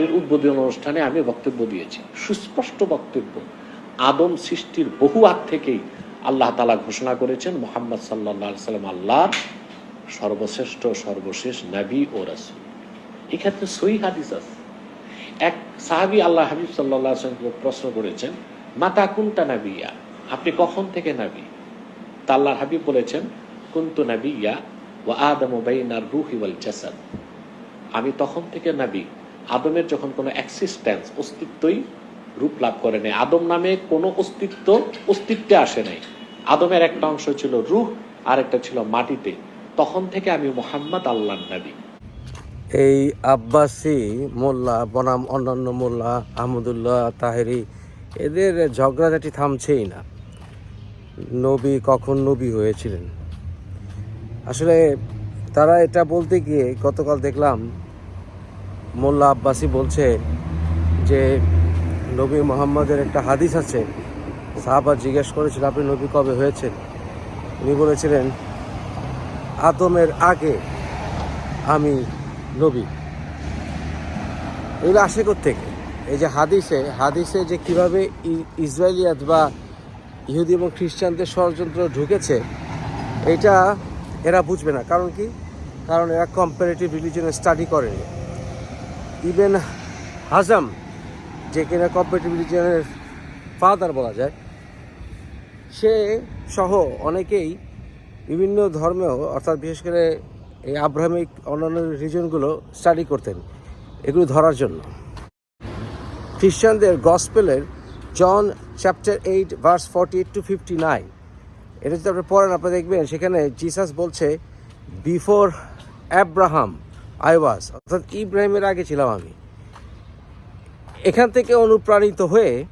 উদ্বোধন অনুষ্ঠানে আমি বক্তব্য দিয়েছি। সুস্পষ্ট বক্তব্য। আদম সৃষ্টির বহু আগ থেকেই আল্লাহ তালা ঘোষণা করেছেন, মোহাম্মদ সাল্লাহ সাল্লাম আল্লাহর সর্বশ্রেষ্ঠ, সর্বশেষ নবী ও রাসূল। এক্ষেত্রে সই হাদিস আছে। এক সাহাবি আল্লাহ হাবিব সাল্লাহ সাল্লামকে প্রশ্ন করেছেন, মাতা কুন্তা নাবিয়া? আপনি কখন থেকে নাবি? তা আল্লাহ হাবিব বলেছেন, কুন্তু নাবিয়া ও আদম বাইনার রুহি ওয়াল জাসাদ। আমি তখন থেকে নাবি। আদমের যখন কোনো এক্সিস্টেন্স অস্তিত্বই রূপ লাভ করে নাই। আদম নামে কোনো অস্তিত্ব, অস্তিত্বে আসে নাই। আদমের একটা অংশ ছিল রুহ আর একটা ছিল মাটিতে। তখন থেকে আমি মোহাম্মদ আল্লাহ নবী। এই আব্বাসি মোল্লা, বনাম অন্যান্য মোল্লা, আহমদুল্লাহ, তাহেরি, এদের ঝগড়াঝাটি থামছেই না। নবী কখন নবী হয়েছিলেন? আসলে তারা এটা বলতে গিয়ে গতকাল দেখলাম মোল্লা আব্বাসি বলছে যে, নবী মোহাম্মদের একটা হাদিস আছে। সাহাবা জিজ্ঞেস করেছিল, আপনি নবী কবে হয়েছেন? উনি বলেছিলেন, আদমের আগে আমি নবী। এগুলো আসে থেকে এই যে হাদিসে হাদিসে যে কীভাবে ইসরায়েলিয়াত বা ইহুদি এবং খ্রিস্টানদের ষড়যন্ত্র ঢুকেছে, এটা এরা বুঝবে না। কারণ কি? কারণ এরা কম্পারেটিভ রিলিজনে স্টাডি করেনি। ইভেন হাজাম, যে কিনা কম্পিটিভ রিলিজনের ফাদার বলা যায়, সে সহ অনেকেই বিভিন্ন ধর্মেও, অর্থাৎ বিশেষ করে এই আব্রাহামিক অন্যান্য রিজনগুলো স্টাডি করতেন, এগুলো ধরার জন্য। খ্রিস্টানদের গসপেলের John chapter eight verse forty eight to fifty nine এটা যদি আপনি পড়েন, আপনি দেখবেন সেখানে জিসাস বলছে বিফোর অ্যাব্রাহাম আই ওয়াজ অর্থাৎ ইব্রাহিমের আগে ছিলাম আমি। এখান থেকে অনুপ্রাণিত হয়ে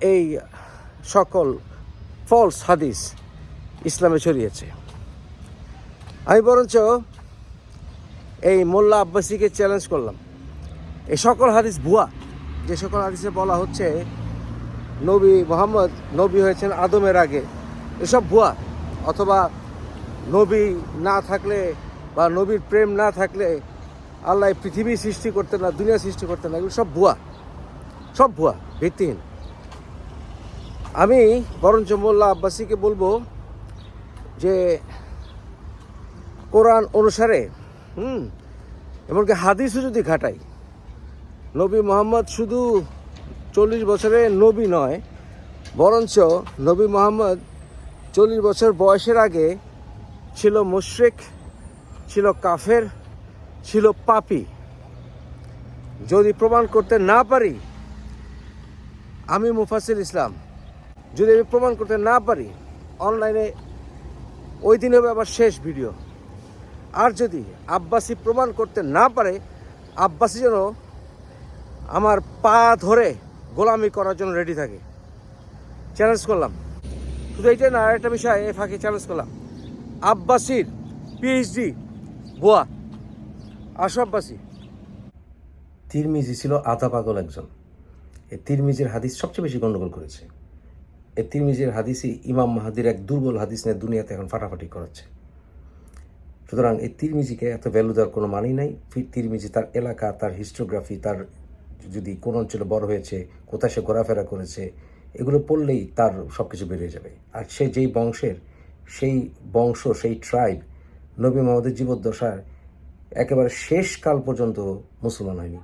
এই সকল ফলস হাদিস ইসলামে ছড়িয়েছে। আমি বরঞ্চ এই মোল্লা আব্বাসীকে চ্যালেঞ্জ করলাম। এই সকল হাদিস ভুয়া। যে সকল হাদিসে বলা হচ্ছে, নবী মোহাম্মদ, নবী হয়েছেন আদমের আগে। এসব ভুয়া। অথবা নবী না থাকলে বা নবীর প্রেম না থাকলে আল্লাহ পৃথিবী সৃষ্টি করতেন না, দুনিয়া সৃষ্টি করতেন না, এগুলো সব ভুয়া। সব ভুয়া, ভিত্তিহীন। আমি বরঞ্চ মোল্লা আব্বাসীকে বলব যে, কোরআন অনুসারে, হুম, এমনকি হাদিসও যদি ঘাটাই, নবী মোহাম্মদ শুধু চল্লিশ বছরে নবী নয়, বরঞ্চ নবী মোহাম্মদ চল্লিশ বছর বয়সের আগে ছিল মুশরিক ছিল কাফের, ছিল পাপি। যদি প্রমাণ করতে না পারি, আমি মুফাসিল ইসলাম। যদি আমি প্রমাণ করতে না পারি, অনলাইনে ওই দিন হবে আবার শেষ ভিডিও। আর যদি আব্বাসি প্রমাণ করতে না পারে, আব্বাসি যেন আমার পা ধরে গোলামি করার জন্য রেডি থাকে। চ্যালেঞ্জ করলাম। শুধু এইটা না, আরেকটা বিষয় এ ফাঁকে চ্যালেঞ্জ করলাম। আব্বাসির পিএইচডি বোয়া আসো আব্বাসি তিরমিজি ছিল আধা পাগল একজন। এই তিরমিজির হাদিস সবচেয়ে বেশি গণ্ডগোল করেছে। এই তিরমিজির হাদিসই ইমাম মাহাদির এক দুর্বল হাদিস নিয়ে দুনিয়াতে এখন ফাটাফাটি করাচ্ছে। সুতরাং এই তিরমিজিকে এত ভ্যালু দেওয়ার কোনো মানেই নাই। তিরমিজি তার এলাকা, তার হিস্টোগ্রাফি তার যদি কোন অঞ্চলে বড় হয়েছে, কোথায় সে ঘোরাফেরা করেছে, এগুলো পড়লেই তার সব কিছু বেরিয়ে যাবে। আর সে যেই বংশের, সেই বংশ, সেই ট্রাইব নবী মোহাম্মদের জীবদ্দশার একেবারে শেষকাল পর্যন্ত মুসলমান হয়নি।